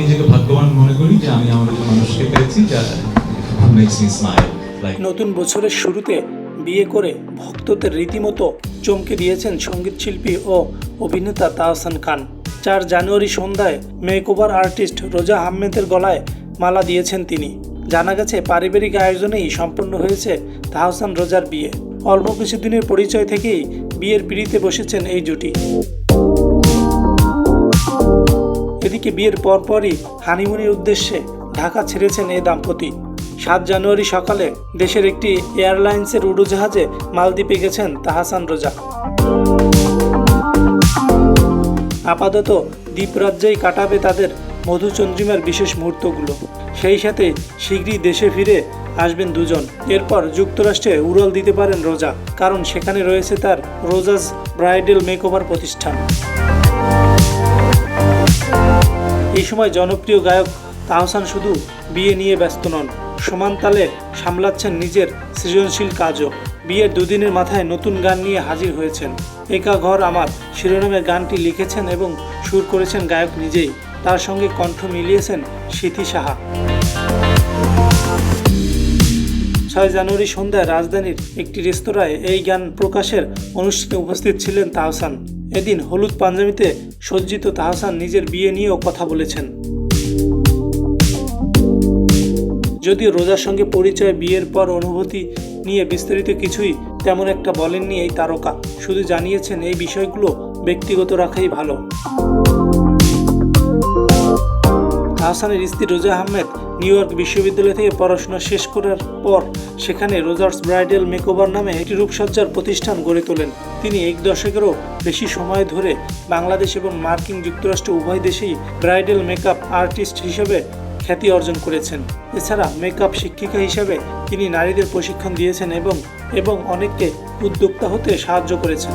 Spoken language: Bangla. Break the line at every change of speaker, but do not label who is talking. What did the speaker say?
নিজেকে ভাগ্যবান মনে করি যে আমি আমার মানুষকে পেয়েছি যা মি স্মাইল
নতুন বছরের শুরুতে বিয়ে করে ভক্তদের রীতিমতো চমকে দিয়েছেন সংগীত শিল্পী ও অভিনেতা তাহসান খান। চার জানুয়ারি সন্ধ্যায় মেকওভার আর্টিস্ট রোজা আহমেদের গলায় মালা দিয়েছেন তিনি। জানা গেছে, পারিবারিক আয়োজনেই সম্পন্ন হয়েছে তাহসান রোজার বিয়ে। অল্প কিছুদিনের পরিচয় থেকেই বিয়ের পিড়িতে বসেছেন এই জুটি। এদিকে বিয়ের পরপরই হানিমুনের উদ্দেশ্যে ঢাকা ছেড়েছেন এই দম্পতি। সাত জানুয়ারি সকালে দেশের একটি এয়ারলাইন্সের উড়োজাহাজে মালদ্বীপে গেছেন তাহাসান রোজা। আপাতত দ্বীপরাজ্যেই কাটাবে তাদের মধুচন্দ্রিমার বিশেষ মুহূর্তগুলো। সেই সাথে শীঘ্রই দেশে ফিরে আসবেন দুজন। এরপর যুক্তরাষ্ট্রে উড়াল দিতে পারেন রোজা, কারণ সেখানে রয়েছে তার রোজাস ব্রাইডাল মেকওভার প্রতিষ্ঠান। এই সময় জনপ্রিয় গায়ক তাহসান শুধু বিয়ে নিয়ে ব্যস্ত নন, সমান তালে সামলাচ্ছেন নিজের সৃজনশীল কাজও। বিয়ের দুদিনের মাথায় নতুন গান নিয়ে হাজির হয়েছেন। একা ঘর আমার শিরোনামে গানটি লিখেছেন এবং সুর করেছেন গায়ক নিজেই। তার সঙ্গে কণ্ঠ মিলিয়েছেন স্মৃতি সাহা। ছয় জানুয়ারি সন্ধ্যায় রাজধানীর একটি রেস্তোরাঁয় এই গান প্রকাশের অনুষ্ঠানে উপস্থিত ছিলেন তাহসান। এদিন হলুদ পাঞ্জাবিতে সজ্জিত তাহসান নিজের বিয়ে নিয়েও কথা বলেছেন। যদিও রোজার সঙ্গে পরিচয় বিয়ের পর অনুভূতি নিয়ে বিস্তারিত কিছুই তেমন একটা বলেননি এই তারকা। শুধু জানিয়েছেন এই বিষয়গুলো ব্যক্তিগত রাখাই ভালো। আহসানের স্ত্রী রোজা আহমেদ নিউ ইয়র্ক বিশ্ববিদ্যালয় থেকে পড়াশোনা শেষ করার পর সেখানে রোজার্স ব্রাইডাল মেকওভার নামে একটি রূপসজ্জার প্রতিষ্ঠান গড়ে তোলেন। তিনি এক দশকেরও বেশি সময় ধরে বাংলাদেশ এবং মার্কিন যুক্তরাষ্ট্র উভয় দেশেই ব্রাইডাল মেকআপ আর্টিস্ট হিসেবে খ্যাতি অর্জন করেছেন। এছাড়া মেকআপ শিক্ষিকা হিসেবে তিনি নারীদের প্রশিক্ষণ দিয়েছেন এবং এবং অনেককে উদ্যোক্তা হতে সাহায্য করেছেন।